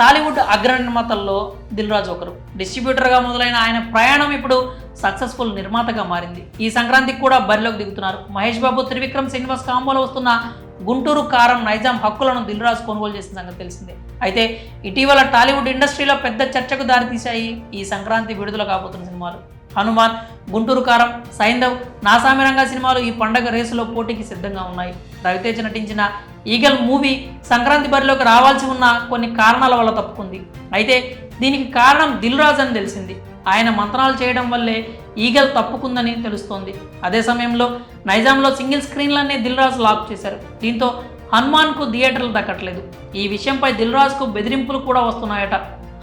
టాలీవుడ్ అగ్ర నిర్మాతల్లో దిల్ రాజు ఒకరు. డిస్ట్రిబ్యూటర్గా మొదలైన ఆయన ప్రయాణం ఇప్పుడు సక్సెస్ఫుల్ నిర్మాతగా మారింది. ఈ సంక్రాంతికి కూడా బరిలోకి దిగుతున్నారు. మహేష్ బాబు త్రివిక్రమ్ శ్రీనివాస్ కాంబోలో వస్తున్న గుంటూరు కారం నైజాం హక్కులను దిల్ రాజు కొనుగోలు చేసిన సంగతి తెలిసిందే. అయితే ఇటీవల టాలీవుడ్ ఇండస్ట్రీలో పెద్ద చర్చకు దారితీశాయి ఈ సంక్రాంతి విడుదల కాబోతున్న సినిమాలు. హనుమాన్ గుంటూరు కారం సైంధవ్ నాసామిరంగా సినిమాలు ఈ పండగ రేసులో పోటీకి సిద్ధంగా ఉన్నాయి. రవితేజ నటించిన ఈగల్ మూవీ సంక్రాంతి బరిలోకి రావాల్సి ఉన్న కొన్ని కారణాల వల్ల తప్పుకుంది. అయితే దీనికి కారణం దిల్ రాజ్ అని తెలిసింది. ఆయన మంత్రాలు చేయడం వల్లే ఈగల్ తప్పుకుందని తెలుస్తోంది. అదే సమయంలో నైజాంలో సింగిల్ స్క్రీన్లన్నీ దిల్ రాజు లాక్ చేశారు. దీంతో హనుమాన్కు థియేటర్లు దక్కట్లేదు. ఈ విషయంపై దిల్ రాజుకు బెదిరింపులు కూడా వస్తున్నాయట.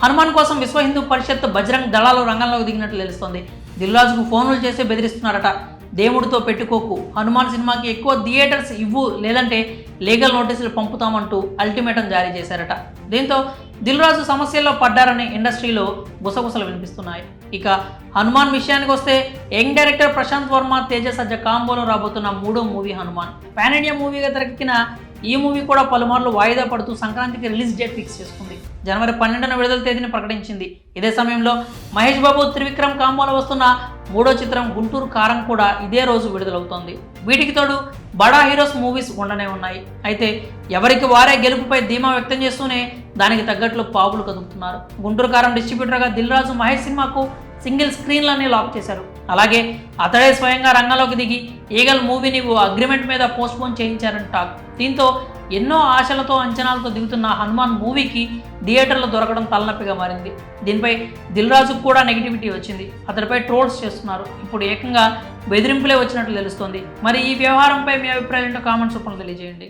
హనుమాన్ కోసం విశ్వ హిందూ పరిషత్ బజరంగ్ దళాలు రంగంలోకి దిగినట్లు తెలుస్తోంది. దిల్రాజుకు ఫోన్లు చేసి బెదిరిస్తున్నారట. దేవుడితో పెట్టుకోకు. హనుమాన్ సినిమాకి ఎక్కువ థియేటర్స్ ఇవ్వు లేదంటే లీగల్ నోటీసులు పంపుతామంటూ అల్టిమేటం జారీ చేశారట. దీంతో దిల్రాజు సమస్యల్లో పడ్డారనే ఇండస్ట్రీలో గుసగుసలు వినిపిస్తున్నాయి. ఇక హనుమాన్ విషయానికి వస్తే యంగ్ డైరెక్టర్ ప్రశాంత్ వర్మ తేజ సజ్జ కాంబోలో రాబోతున్న మూడో మూవీ హనుమాన్. పాన్ ఇండియా మూవీగా తెరకెక్కిన ఈ మూవీ కూడా పలుమార్లు వాయిదా పడుతూ సంక్రాంతికి రిలీజ్ డేట్ ఫిక్స్ చేసుకుంది. జనవరి పన్నెండున విడుదల తేదీని ప్రకటించింది. ఇదే సమయంలో మహేష్ బాబు త్రివిక్రమ్ కాంబోలో వస్తున్న మూడో చిత్రం గుంటూరు కారం కూడా ఇదే రోజు విడుదలవుతోంది. వీటికి తోడు బడా హీరోస్ మూవీస్ ఉండనే ఉన్నాయి. అయితే ఎవరికి వారే గెలుపుపై ధీమా వ్యక్తం చేస్తూనే దానికి తగ్గట్లు పాపులు కదుపుతున్నారు. గుంటూరు కారం డిస్ట్రిబ్యూటర్గా దిల్ రాజు మహేష్ సినిమాకు సింగిల్ స్క్రీన్లన్నీ లాక్ చేశారు. అలాగే అతడే స్వయంగా రంగంలోకి దిగి ఈగల్ మూవీని ఓ అగ్రిమెంట్ మీద పోస్ట్పోన్ చేయించారని టాక్. దీంతో ఎన్నో ఆశలతో అంచనాలతో దిగుతున్న హనుమాన్ మూవీకి థియేటర్లు దొరకడం తలనొప్పిగా మారింది. దీనిపై దిల్ రాజుకు కూడా నెగిటివిటీ వచ్చింది. అతడిపై ట్రోల్స్ చేస్తున్నారు. ఇప్పుడు ఏకంగా బెదిరింపులే వచ్చినట్లు తెలుస్తోంది. మరి ఈ వ్యవహారంపై మీ అభిప్రాయం ఏంటో కామెంట్స్ రూపంలో తెలియజేయండి.